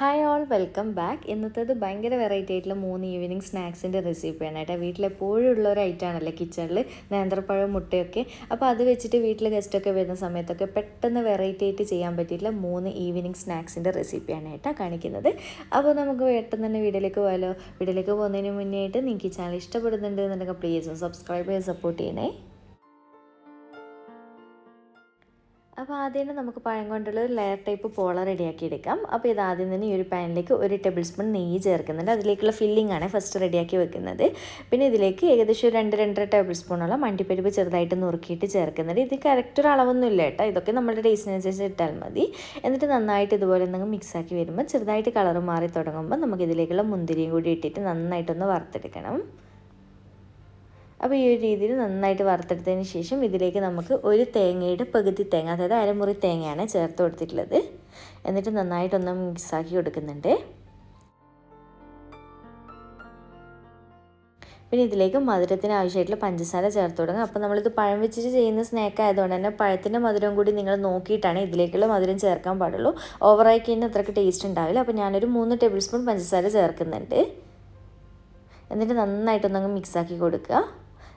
Hi all welcome back ഇന്നത്തേത് ഭയങ്കര variety ആയിട്ടുള്ള മൂന്ന് ഈവനിങ് സ്നാക്സിന്റെ റെസിപ്പിയാണ് കേട്ടോ. വീട്ടിലെപ്പോഴും ഉള്ള ഒരു ഐറ്റം ആണല്ലേ കിച്ചണിൽ നേന്ത്രപ്പഴം മുട്ടയൊക്കെ. അപ്പോൾ അത് വെച്ചിട്ട് വീട്ടിൽ ഗസ്റ്റൊക്കെ വരുന്ന സമയത്തൊക്കെ പെട്ടെന്ന് വെറൈറ്റി ആയിട്ട് ചെയ്യാൻ പറ്റിയിട്ടുള്ള മൂന്ന് ഈവനിങ് സ്നാക്സിന്റെ റെസിപ്പിയാണ് കേട്ടോ കാണിക്കുന്നത്. അപ്പോൾ നമുക്ക് പെട്ടെന്ന് തന്നെ വീട്ടിലേക്ക് പോയാലോ? വീട്ടിലേക്ക് പോകുന്നതിന് മുന്നേ ആയിട്ട് നിങ്ങൾക്ക് ഈ ചാനൽ ഇഷ്ടപ്പെടുന്നുണ്ട് എന്നുണ്ടെങ്കിൽ പ്ലീസ് സബ്സ്ക്രൈബ് ചെയ്ത് സപ്പോർട്ട് ചെയ്യണേ. അപ്പോൾ ആദ്യം തന്നെ നമുക്ക് പഴം കൊണ്ടുള്ള ഒരു ലെയർ ടൈപ്പ് പോള റെഡിയാക്കി എടുക്കാം. അപ്പോൾ ഇത് ആദ്യം തന്നെ ഈ ഒരു പാനിലേക്ക് ഒരു ടേബിൾ സ്പൂൺ നെയ്യ് ചേർക്കുന്നുണ്ട്. അതിലേക്കുള്ള ഫില്ലിംഗ് ആണ് ഫസ്റ്റ് റെഡിയാക്കി വെക്കുന്നത്. പിന്നെ ഇതിലേക്ക് ഏകദേശം ഒരു രണ്ട് രണ്ടര ടേബിൾ സ്പൂണോളം മണ്ടിപ്പരിപ്പ് ചെറുതായിട്ട് നുറുക്കിയിട്ട് ചേർക്കുന്നുണ്ട്. ഇത് കറക്റ്റ് ഒരു അളവൊന്നും ഇല്ല കേട്ടോ. ഇതൊക്കെ നമ്മുടെ ടേസ്റ്റിനനുസരിച്ച് ഇട്ടാൽ മതി. എന്നിട്ട് നന്നായിട്ട് ഇതുപോലെ നിങ്ങൾ മിക്സാക്കി വരുമ്പോൾ ചെറുതായിട്ട് കളർ മാറി തുടങ്ങുമ്പോൾ നമുക്ക് ഇതിലേക്കുള്ള മുന്തിരിയും കൂടി ഇട്ടിട്ട് നന്നായിട്ടൊന്ന് വറുത്തെടുക്കണം. അപ്പോൾ ഈ ഒരു രീതിയിൽ നന്നായിട്ട് വറുത്തെടുത്തതിന് ശേഷം ഇതിലേക്ക് നമുക്ക് ഒരു തേങ്ങയുടെ പകുതി തേങ്ങ അതായത് അരമുറി തേങ്ങയാണ് ചേർത്ത് കൊടുത്തിട്ടുള്ളത്. എന്നിട്ട് നന്നായിട്ടൊന്ന് മിക്സാക്കി കൊടുക്കുന്നുണ്ട്. പിന്നെ ഇതിലേക്ക് മധുരത്തിന് ആവശ്യമായിട്ടുള്ള പഞ്ചസാര ചേർത്ത് തുടങ്ങും അപ്പോൾ നമ്മളിത് പഴം വെച്ചിട്ട് ചെയ്യുന്ന സ്നാക്ക് ആയതുകൊണ്ട് തന്നെ പഴത്തിന്റെ മധുരം കൂടി നിങ്ങൾ നോക്കിയിട്ടാണ് ഇതിലേക്കുള്ള മധുരം ചേർക്കാൻ പാടുള്ളൂ. ഓവറായി കഴിഞ്ഞാൽ അത്രയ്ക്ക് ടേസ്റ്റ് ഉണ്ടാവില്ല. അപ്പോൾ ഞാനൊരു മൂന്ന് ടേബിൾ സ്പൂൺ പഞ്ചസാര ചേർക്കുന്നുണ്ട്. എന്നിട്ട് നന്നായിട്ടൊന്നങ്ങ് മിക്സാക്കി കൊടുക്കുക.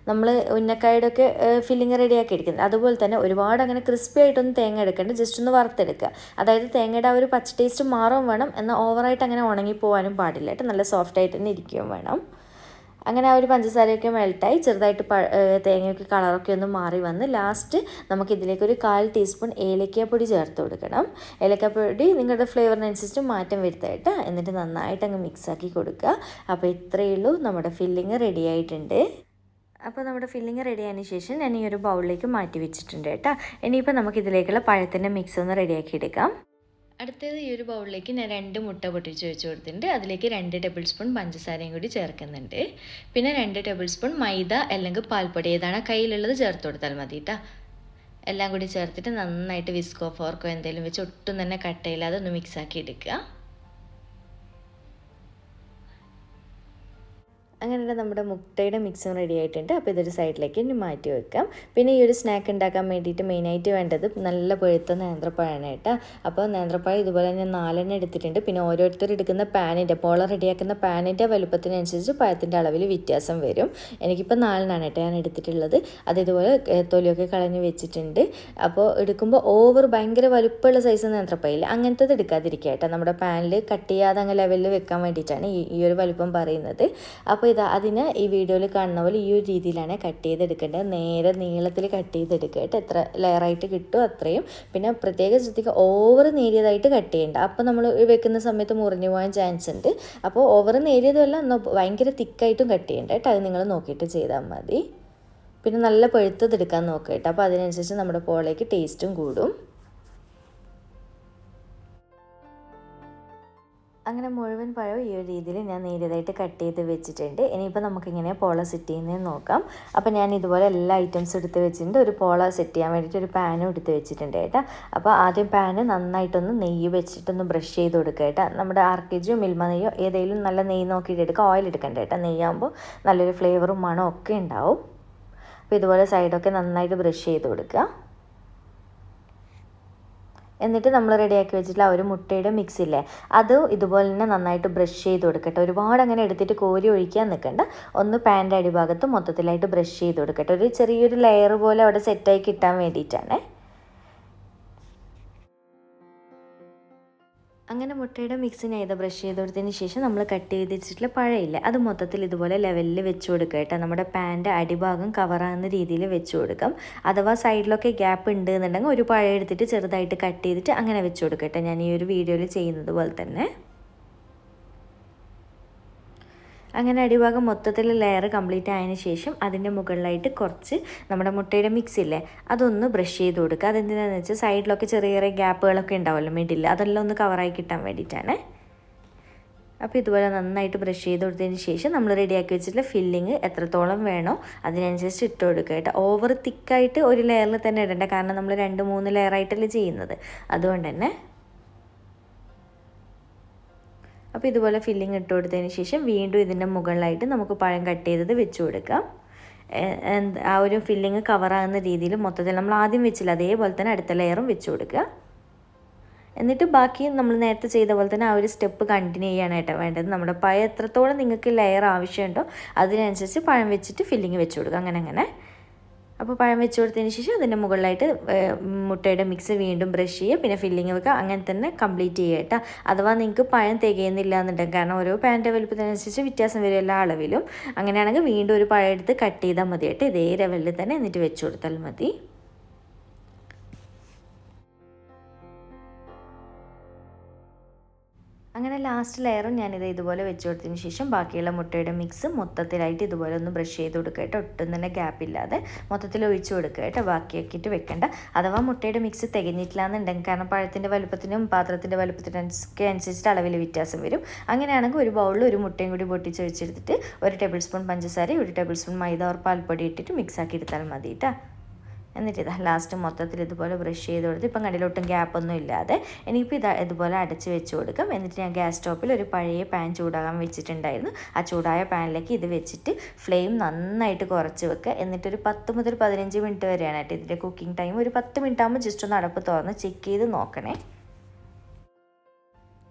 നമ്മൾ ഉന്നക്കായുടെ ഒക്കെ ഫില്ലിങ് റെഡിയാക്കി എടുക്കുന്നത് അതുപോലെ തന്നെ ഒരുപാട് അങ്ങനെ ക്രിസ്പി ആയിട്ടൊന്നും തേങ്ങ എടുക്കേണ്ട ജസ്റ്റ് ഒന്ന് വറുത്തെടുക്കുക. അതായത് തേങ്ങയുടെ ആ ഒരു പച്ച ടേസ്റ്റ് മാറും വേണം എന്നാൽ ഓവറായിട്ട് അങ്ങനെ ഉണങ്ങി പോകാനും പാടില്ല. കേട്ടോ നല്ല സോഫ്റ്റ് ആയിട്ട് തന്നെ ഇരിക്കുകയും വേണം. അങ്ങനെ ആ ഒരു പഞ്ചസാരയൊക്കെ മെൽട്ടായി ചെറുതായിട്ട് പ തേങ്ങയൊക്കെ കളറൊക്കെ ഒന്ന് മാറി വന്ന് ലാസ്റ്റ് നമുക്ക് ഇതിലേക്ക് ഒരു കാൽ ടീസ്പൂൺ ഏലക്കാപ്പൊടി ചേർത്ത് കൊടുക്കണം. ഏലക്കാപ്പൊടി നിങ്ങളുടെ ഫ്ലേവറിനനുസരിച്ച് മാറ്റം വരുത്തായിട്ട് എന്നിട്ട് നന്നായിട്ട് അങ്ങ് മിക്സാക്കി കൊടുക്കുക. അപ്പോൾ ഇത്രയേ ഉള്ളൂ നമ്മുടെ ഫില്ലിങ് റെഡി ആയിട്ടുണ്ട്. അപ്പോൾ നമ്മുടെ ഫില്ലിങ് റെഡി ആയതിന് ശേഷം ഞാൻ ഈ ഒരു ബൗളിലേക്ക് മാറ്റി വെച്ചിട്ടുണ്ട് കേട്ടോ. ഇനിയിപ്പോൾ നമുക്ക് ഇതിലേക്കുള്ള പഴത്തിന്റെ മിക്സ് ഒന്ന് റെഡിയാക്കി എടുക്കാം. അടുത്തത് ഈ ഒരു ബൗളിലേക്ക് ഞാൻ രണ്ട് മുട്ട പൊട്ടിച്ച് വെച്ച് കൊടുത്തിട്ടുണ്ട്. അതിലേക്ക് രണ്ട് ടേബിൾ സ്പൂൺ പഞ്ചസാരയും കൂടി ചേർക്കുന്നുണ്ട്. പിന്നെ രണ്ട് ടേബിൾ സ്പൂൺ മൈദ അല്ലെങ്കിൽ പാൽപ്പൊടി ഏതാണ് കയ്യിലുള്ളത് ചേർത്ത് കൊടുത്താൽ മതി കേട്ടോ. എല്ലാം കൂടി ചേർത്തിട്ട് നന്നായിട്ട് വിസ്കോ ഫോർക്കോ എന്തെങ്കിലും വെച്ച് ഒട്ടും തന്നെ കട്ടയില്ലാതെ ഒന്ന് മിക്സാക്കി എടുക്കുക. അങ്ങനെ നമ്മുടെ മുട്ടയുടെ മിക്സും റെഡി ആയിട്ടുണ്ട്. അപ്പോൾ ഇതൊരു സൈഡിലേക്ക് ഇനി മാറ്റി വെക്കാം. പിന്നെ ഈ ഒരു സ്നാക്ക് ഉണ്ടാക്കാൻ വേണ്ടിയിട്ട് മെയിനായിട്ട് വേണ്ടത് നല്ല പഴുത്ത നേന്ത്രപ്പഴാണ് കേട്ടോ. അപ്പോൾ നേന്ത്രപ്പഴം ഇതുപോലെ തന്നെ നാലെണ്ണം എടുത്തിട്ടുണ്ട്. പിന്നെ ഓരോരുത്തർ എടുക്കുന്ന പാനിന്റെ പോള റെഡിയാക്കുന്ന പാനിന്റെ വലുപ്പത്തിനനുസരിച്ച് പഴത്തിന്റെ അളവിൽ വ്യത്യാസം വരും. എനിക്കിപ്പോൾ നാലെണ്ണാണ് കേട്ടോ ഞാൻ എടുത്തിട്ടുള്ളത്. അത് ഇതുപോലെ തൊലിയൊക്കെ കളഞ്ഞ് വെച്ചിട്ടുണ്ട്. അപ്പോൾ എടുക്കുമ്പോൾ ഓവർ ഭയങ്കര വലുപ്പമുള്ള സൈസ് നേന്ത്രപ്പഴയില്ല അങ്ങനത്തത് എടുക്കാതിരിക്കുക കേട്ടോ. നമ്മുടെ പാനിൽ കട്ട് ചെയ്യാതെ അങ്ങ് ലെവലിൽ വെക്കാൻ വേണ്ടിയിട്ടാണ് ഈ ഈ ഒരു വലുപ്പം പറയുന്നത്. അപ്പോൾ ഇത് അതിന് ഈ വീഡിയോയിൽ കാണുന്ന പോലെ ഈ ഒരു രീതിയിലാണ് കട്ട് ചെയ്തെടുക്കേണ്ടത്. നേരെ നീളത്തിൽ കട്ട് ചെയ്തെടുക്കുക കേട്ടോ. എത്ര ലെയറായിട്ട് കിട്ടും അത്രയും. പിന്നെ പ്രത്യേകം ശ്രദ്ധിക്കുക ഓവർ നേരിയതായിട്ട് കട്ട് ചെയ്യേണ്ട. അപ്പോൾ നമ്മൾ വെക്കുന്ന സമയത്ത് മുറിഞ്ഞു പോകാൻ ചാൻസ് ഉണ്ട്. അപ്പോൾ ഓവർ നേരിയതുമല്ല എന്നാൽ ഭയങ്കര തിക്കായിട്ടും കട്ട് ചെയ്യേണ്ട കേട്ടോ. അത് നിങ്ങൾ നോക്കിയിട്ട് ചെയ്താൽ മതി. പിന്നെ നല്ല പഴുത്തതെടുക്കാൻ നോക്കുക കേട്ടോ. അപ്പോൾ അതിനനുസരിച്ച് നമ്മുടെ പോളേക്ക് ടേസ്റ്റും കൂടും. അങ്ങനെ മുഴുവൻ പഴവും ഈ ഒരു രീതിയിൽ ഞാൻ നേരിയതായിട്ട് കട്ട് ചെയ്ത് വെച്ചിട്ടുണ്ട്. ഇനിയിപ്പോൾ നമുക്കിങ്ങനെ പോള സെറ്റ് ചെയ്യുന്നതെന്ന് നോക്കാം. അപ്പോൾ ഞാൻ ഇതുപോലെ എല്ലാ ഐറ്റംസ് എടുത്ത് വെച്ചിട്ടുണ്ട്. ഒരു പോള സെറ്റ് ചെയ്യാൻ വേണ്ടിയിട്ട് ഒരു പാനും എടുത്ത് വെച്ചിട്ടുണ്ട് കേട്ടോ. അപ്പോൾ ആദ്യം പാന് നന്നായിട്ടൊന്ന് നെയ്യ് വെച്ചിട്ടൊന്ന് ബ്രഷ് ചെയ്ത് കൊടുക്കുക കേട്ടോ. നമ്മുടെ ആർക്കേജോ മിൽമ നെയ്യോ ഏതെങ്കിലും നല്ല നെയ്യ് നോക്കിയിട്ട് എടുക്കുക. ഓയിൽ എടുക്കണ്ട കേട്ടോ. നെയ്യാകുമ്പോൾ നല്ലൊരു ഫ്ലേവറും മണവും ഒക്കെ ഉണ്ടാവും. അപ്പോൾ ഇതുപോലെ സൈഡൊക്കെ നന്നായിട്ട് ബ്രഷ് ചെയ്ത് കൊടുക്കുക. എന്നിട്ട് നമ്മൾ റെഡിയാക്കി വെച്ചിട്ടുള്ള ഒരു മുട്ടയുടെ മിക്സ് ഇല്ലേ? അത് ഇതുപോലെ തന്നെ നന്നായിട്ട് ബ്രഷ് ചെയ്ത് കൊടുക്കട്ടെ. ഒരുപാട് അങ്ങനെ എടുത്തിട്ട് കോരി ഒഴിക്കാൻ നിൽക്കണ്ട ഒന്ന് പാന്റെ അടിഭാഗത്ത് മൊത്തത്തിലായിട്ട് ബ്രഷ് ചെയ്ത് കൊടുക്കട്ടെ. ഒരു ചെറിയൊരു ലെയർ പോലെ അവിടെ സെറ്റായി കിട്ടാൻ വേണ്ടിയിട്ടാണ്. അങ്ങനെ മുട്ടയുടെ മിക്സിന് ചെയ്ത ബ്രഷ് ചെയ്ത് കൊടുത്തതിന് ശേഷം നമ്മൾ കട്ട് ചെയ്ത് വെച്ചിട്ടുള്ള പഴയില്ല? അത് മൊത്തത്തിൽ ഇതുപോലെ ലെവലിൽ വെച്ച് കൊടുക്കുക കേട്ടോ. നമ്മുടെ പാന്റെ അടിഭാഗം കവറാകുന്ന രീതിയിൽ വെച്ച് കൊടുക്കാം. അഥവാ സൈഡിലൊക്കെ ഗ്യാപ്പ് ഉണ്ട് എന്നുണ്ടെങ്കിൽ ഒരു പഴം എടുത്തിട്ട് ചെറുതായിട്ട് കട്ട് ചെയ്തിട്ട് അങ്ങനെ വെച്ച് കൊടുക്കട്ടെ ഞാൻ ഈ ഒരു വീഡിയോയിൽ ചെയ്യുന്നത് പോലെ തന്നെ. അങ്ങനെ അടിഭാഗം മൊത്തത്തിൽ ലെയർ കംപ്ലീറ്റ് ആയതിനു ശേഷം അതിന്റെ മുകളിലായിട്ട് കുറച്ച് നമ്മുടെ മുട്ടയുടെ മിക്സ് ഇല്ലേ അതൊന്ന് ബ്രഷ് ചെയ്ത് കൊടുക്കുക. അതെന്തിനാണെന്ന് വെച്ചാൽ സൈഡിലൊക്കെ ചെറിയ ചെറിയ ഗ്യാപ്പുകളൊക്കെ ഉണ്ടാവുമല്ലോ മിഡിൽ അതെല്ലാം ഒന്ന് കവറായി കിട്ടാൻ വേണ്ടിയിട്ടാണ്. അപ്പോൾ ഇതുപോലെ നന്നായിട്ട് ബ്രഷ് ചെയ്ത് കൊടുത്തതിന് ശേഷം നമ്മൾ റെഡിയാക്കി വെച്ചിട്ടുള്ള ഫില്ലിങ് എത്രത്തോളം വേണോ അതിനനുസരിച്ച് ഇട്ട് കൊടുക്കുക കേട്ടോ. ഓവർ തിക്കായിട്ട് ഒരു ലെയറിൽ തന്നെ ഇടണ്ട. കാരണം നമ്മൾ രണ്ട് മൂന്ന് ലെയറായിട്ടല്ലേ ചെയ്യുന്നത്. അതുകൊണ്ട് തന്നെ അപ്പോൾ ഇതുപോലെ ഫില്ലിങ് ഇട്ട് കൊടുത്തതിന് ശേഷം വീണ്ടും ഇതിന്റെ മുകളിലായിട്ട് നമുക്ക് പഴം കട്ട് ചെയ്തത് വെച്ച് കൊടുക്കാം. ആ ഒരു ഫില്ലിങ് കവറാകുന്ന രീതിയിൽ മൊത്തത്തിൽ നമ്മൾ ആദ്യം വെച്ചില്ല അതേപോലെ തന്നെ അടുത്ത ലെയറും വെച്ച് കൊടുക്കുക. എന്നിട്ട് ബാക്കി നമ്മൾ നേരത്തെ ചെയ്ത പോലെ തന്നെ ആ ഒരു സ്റ്റെപ്പ് കണ്ടിന്യൂ ചെയ്യാനായിട്ടാണ് വേണ്ടത്. നമ്മുടെ പഴം എത്രത്തോളം നിങ്ങൾക്ക് ലെയർ ആവശ്യമുണ്ടോ അതിനനുസരിച്ച് പഴം വെച്ചിട്ട് ഫില്ലിങ് വെച്ച് കൊടുക്കുക അങ്ങനെ അങ്ങനെ. അപ്പോൾ പഴം വെച്ച് കൊടുത്തതിന് ശേഷം അതിന്റെ മുകളിലായിട്ട് മുട്ടയുടെ മിക്സ് വീണ്ടും ബ്രഷ് ചെയ്യുക. പിന്നെ ഫില്ലിങ് വെക്കുക. അങ്ങനെ തന്നെ കംപ്ലീറ്റ് ചെയ്യുക കേട്ടോ. അഥവാ നിങ്ങൾക്ക് പഴം തികയുന്നില്ല എന്നുണ്ടെങ്കിൽ കാരണം ഓരോ പാന്റെ വലുപ്പത്തിനനുസരിച്ച് വ്യത്യാസം വരും എല്ലാ അളവിലും. അങ്ങനെയാണെങ്കിൽ വീണ്ടും ഒരു പഴം എടുത്ത് കട്ട് ചെയ്താൽ മതി കേട്ടോ. ഇതേ ലെവലിൽ തന്നെ എന്നിട്ട് വെച്ച് കൊടുത്താൽ മതി. അങ്ങനെ ലാസ്റ്റ് ലെയറും ഞാനിത് ഇതുപോലെ വെച്ച് കൊടുത്തതിന് ശേഷം ബാക്കിയുള്ള മുട്ടയുടെ മിക്സ് മൊത്തത്തിലായിട്ട് ഇതുപോലെ ഒന്ന് ബ്രഷ് ചെയ്ത് കൊടുക്കുക കേട്ടോ. ഒട്ടും തന്നെ ഗ്യാപ്പ് ഇല്ലാതെ മൊത്തത്തിൽ ഒഴിച്ച് കൊടുക്കുക കേട്ടോ. ബാക്കിയാക്കിയിട്ട് വെക്കേണ്ട. അഥവാ മുട്ടയുടെ മിക്സ് തികഞ്ഞിട്ടില്ല എന്നുണ്ടെങ്കിൽ കാരണം പഴത്തിന്റെ വലുപ്പത്തിനും പാത്രത്തിന്റെ വലുപ്പത്തിനൊക്കെ അനുസരിച്ചിട്ട് അളവിൽ വ്യത്യാസം വരും. അങ്ങനെയാണെങ്കിൽ ഒരു ബൗളിൽ ഒരു മുട്ടയും കൂടി പൊട്ടിച്ച് വെച്ചെടുത്തിട്ട് ഒരു ടേബിൾ സ്പൂൺ പഞ്ചസാര ഒരു ടേബിൾ സ്പൂൺ മൈദ ഓർ പാൽപ്പൊടി ഇട്ടിട്ട് മിക്സ് ആക്കി എടുത്താൽ മതി കേട്ടോ. എന്നിട്ട് ഇതാ ലാസ്റ്റ് മൊത്തത്തിൽ ഇതുപോലെ ബ്രഷ് ചെയ്ത് കൊടുത്ത് ഇപ്പം കണ്ടിലൊട്ടും ഗ്യാപ്പൊന്നും ഇല്ലാതെ ഇനിയിപ്പോൾ ഇതാ ഇതുപോലെ അടച്ച് വെച്ച് കൊടുക്കും. എന്നിട്ട് ഞാൻ ഗ്യാസ് സ്റ്റോപ്പിൽ ഒരു പഴയ പാൻ ചൂടാകാൻ വെച്ചിട്ടുണ്ടായിരുന്നു. ആ ചൂടായ പാനിലേക്ക് ഇത് വെച്ചിട്ട് ഫ്ലെയിം നന്നായിട്ട് കുറച്ച് വെക്കുക എന്നിട്ടൊരു പത്ത് മുതൽ പതിനഞ്ച് മിനിറ്റ് വരെയാണ് കേട്ടോ ഇതിന്റെ കുക്കിംഗ് ടൈം ഒരു പത്ത് മിനിറ്റ് ആകുമ്പോൾ ജസ്റ്റ് ഒന്ന് അടപ്പ് തുറന്ന് ചെക്ക് ചെയ്ത് നോക്കണേ.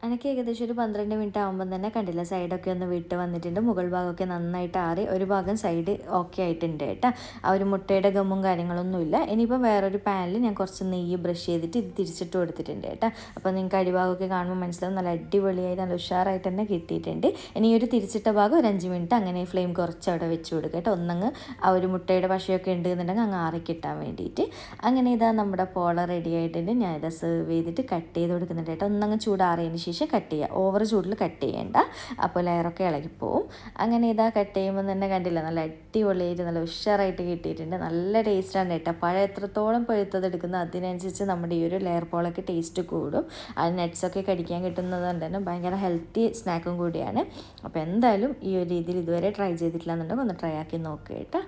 എനിക്ക് ഏകദേശം ഒരു പന്ത്രണ്ട് മിനിറ്റ് ആകുമ്പോൾ തന്നെ കണ്ടില്ല? സൈഡൊക്കെ ഒന്ന് വിട്ട് വന്നിട്ടുണ്ട്. മുകൾ ഭാഗമൊക്കെ നന്നായിട്ട് ആറി ഒരു ഭാഗം സൈഡ് ഓക്കെ ആയിട്ടുണ്ട് കേട്ടോ. ആ ഒരു മുട്ടയുടെ ഗമ്മും കാര്യങ്ങളൊന്നുമില്ല. ഇനിയിപ്പോൾ വേറൊരു പാനിൽ ഞാൻ കുറച്ച് നെയ്യ് ബ്രഷ് ചെയ്തിട്ട് ഇത് തിരിച്ചിട്ട് കൊടുത്തിട്ടുണ്ട് കേട്ടോ. അപ്പോൾ നിങ്ങൾക്ക് അടിഭാഗമൊക്കെ കാണുമ്പോൾ മനസ്സിലാവും. നല്ല അടിപൊളിയായി നല്ല ഉഷാറായിട്ട് തന്നെ കിട്ടിയിട്ടുണ്ട്. ഇനി ഒരു തിരിച്ചിട്ട ഭാഗം ഒരു അഞ്ച് മിനിറ്റ് അങ്ങനെ ഫ്ലെയിം കുറച്ച് അവിടെ വെച്ച് കൊടുക്കുക കേട്ടോ. ഒന്നങ്ങ് ആ ഒരു മുട്ടയുടെ പശയൊക്കെ ഉണ്ട് എന്നുണ്ടെങ്കിൽ അങ്ങ് ആറി കിട്ടാൻ വേണ്ടിയിട്ട്. അങ്ങനെ ഇതാ നമ്മുടെ പോള റെഡി ആയിട്ടുണ്ട്. ഞാൻ ഇതാ സെർവ് ചെയ്തിട്ട് കട്ട് ചെയ്ത് കൊടുക്കുന്നുണ്ട് കേട്ടോ. ഒന്നങ്ങ് ചൂടാറിയതിന് ശേഷം കട്ട് ചെയ്യുക. ഓവർ ചൂടിൽ കട്ട് ചെയ്യേണ്ട. അപ്പോൾ ലെയറൊക്കെ ഇളകിപ്പോവും. അങ്ങനെ ഇതാ കട്ട് ചെയ്യുമ്പോൾ തന്നെ കണ്ടില്ല നല്ല അടിപൊളിയായിട്ട് നല്ല ഉഷാറായിട്ട് കിട്ടിയിട്ടുണ്ട്. നല്ല ടേസ്റ്റാണ് കേട്ടോ. പഴം എത്രത്തോളം പഴുത്തത് എടുക്കുന്നു അതിനനുസരിച്ച് നമ്മുടെ ഈ ഒരു ലെയർ പോളൊക്കെ ടേസ്റ്റ് കൂടും. അത് നട്ട്സൊക്കെ കടിക്കാൻ കിട്ടുന്നത് കൊണ്ട് തന്നെ ഭയങ്കര ഹെൽത്തി സ്നാക്കും കൂടിയാണ്. അപ്പോൾ എന്തായാലും ഈ ഒരു രീതിയിൽ ഇതുവരെ ട്രൈ ചെയ്തിട്ടില്ല എന്നുണ്ടെങ്കിൽ ഒന്ന് ട്രൈ ആക്കി നോക്കുക കേട്ടോ.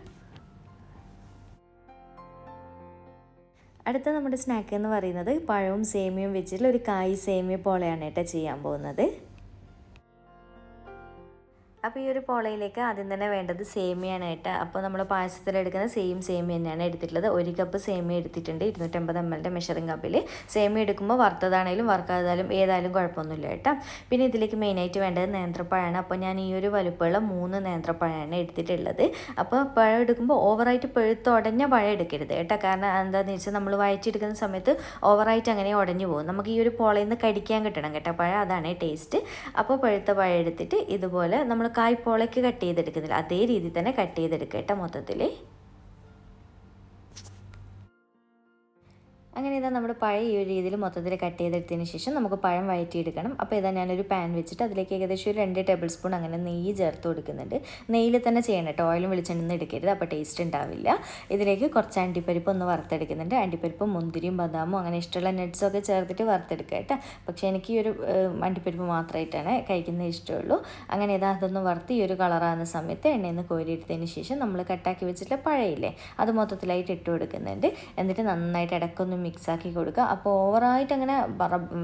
അടുത്ത നമ്മുടെ സ്നാക്ക് എന്ന് പറയുന്നത് പഴവും സേമിയയും വെച്ചിട്ടുള്ള ഒരു കായ് സേമിയ പോലെയാണ് കേട്ടോ ചെയ്യാൻ പോകുന്നത്. അപ്പോൾ ഈ ഒരു പോളയിലേക്ക് ആദ്യം തന്നെ വേണ്ടത് സേമിയാണ് കേട്ടോ. അപ്പോൾ നമ്മൾ പായസത്തിൽ എടുക്കുന്ന സെയിം സേമി തന്നെയാണ് എടുത്തിട്ടുള്ളത്. ഒരു കപ്പ് സേമി എടുത്തിട്ടുണ്ട്. ഇരുന്നൂറ്റമ്പത് എം എല്ലിന്റെ മെഷറിംഗ് കപ്പിൽ സേമി എടുക്കുമ്പോൾ വറുത്തതാണെങ്കിലും വറുക്കാതായാലും ഏതായാലും കുഴപ്പമൊന്നുമില്ല കേട്ടോ. പിന്നെ ഇതിലേക്ക് മെയിനായിട്ട് വേണ്ടത് നേന്ത്രപ്പഴമാണ്. അപ്പോൾ ഞാൻ ഈ ഒരു വലുപ്പമുള്ള മൂന്ന് നേന്ത്രപ്പഴമാണ് എടുത്തിട്ടുള്ളത്. അപ്പോൾ പഴം എടുക്കുമ്പോൾ ഓവറായിട്ട് പഴുത്തുടഞ്ഞ പഴം എടുക്കരുത് കേട്ടോ. കാരണം എന്താണെന്ന് വെച്ചാൽ നമ്മൾ വയറ്റിയെടുക്കുന്ന സമയത്ത് ഓവറായിട്ട് അങ്ങനെ ഉടഞ്ഞു പോകും. നമുക്ക് ഈ ഒരു പോളയിൽ നിന്ന് കടിക്കാൻ കിട്ടണം കേട്ടോ. പഴം അതാണ് ടേസ്റ്റ് അപ്പോൾ പഴുത്ത പഴം എടുത്തിട്ട് ഇതുപോലെ നമ്മൾ കായ്പോളയ്ക്ക് കട്ട് ചെയ്തെടുക്കുന്നില്ല. അതേ രീതിയിൽ തന്നെ കട്ട് ചെയ്തെടുക്കുക കേട്ടോ മൊത്തത്തിൽ അങ്ങനെ ഇതാ നമ്മുടെ പഴം ഈ ഒരു രീതിയിൽ മൊത്തത്തിൽ കട്ട് ചെയ്തെടുത്തതിന് ശേഷം നമുക്ക് പഴം വഴറ്റിയെടുക്കണം. അപ്പോൾ ഇതാ ഞാനൊരു പാൻ വെച്ചിട്ട് അതിലേക്ക് ഏകദേശം ഒരു രണ്ട് ടേബിൾ സ്പൂൺ അങ്ങനെ നെയ്യ് ചേർത്ത് കൊടുക്കുന്നുണ്ട്. നെയ്യിൽ തന്നെ ചെയ്യണം കേട്ടോ. ഓയിലും വെളിച്ചെണ്ണ എടുക്കരുത്. അപ്പോൾ ടേസ്റ്റ് ഉണ്ടാവില്ല. ഇതിലേക്ക് കുറച്ച് അണ്ടിപ്പരിപ്പ് ഒന്ന് വറുത്തെടുക്കുന്നുണ്ട്. അണ്ടിപ്പരിപ്പും മുന്തിരിയും ബദാമും അങ്ങനെ ഇഷ്ടമുള്ള നട്ട്സും ഒക്കെ ചേർത്തിട്ട് വറുത്തെടുക്കുക കേട്ടോ. പക്ഷേ എനിക്ക് ഈ ഒരു അണ്ടിപ്പരിപ്പ് മാത്രമായിട്ടാണ് കഴിക്കുന്നത് ഇഷ്ടമുള്ളൂ. അങ്ങനെ ഇതാ അതൊന്ന് വറുത്ത് ഈ ഒരു കളറാകുന്ന സമയത്ത് എണ്ണയിൽ നിന്ന് കോരിയെടുത്തതിന് ശേഷം നമ്മൾ കട്ടാക്കി വെച്ചിട്ടുള്ള പഴയില്ലേ അത് മൊത്തത്തിലായിട്ട് ഇട്ട് കൊടുക്കുന്നുണ്ട്. എന്നിട്ട് നന്നായിട്ട് ഇടയ്ക്കൊന്ന് മിക്സ് ആക്കി കൊടുക്കുക. അപ്പോൾ ഓവറായിട്ട് അങ്ങനെ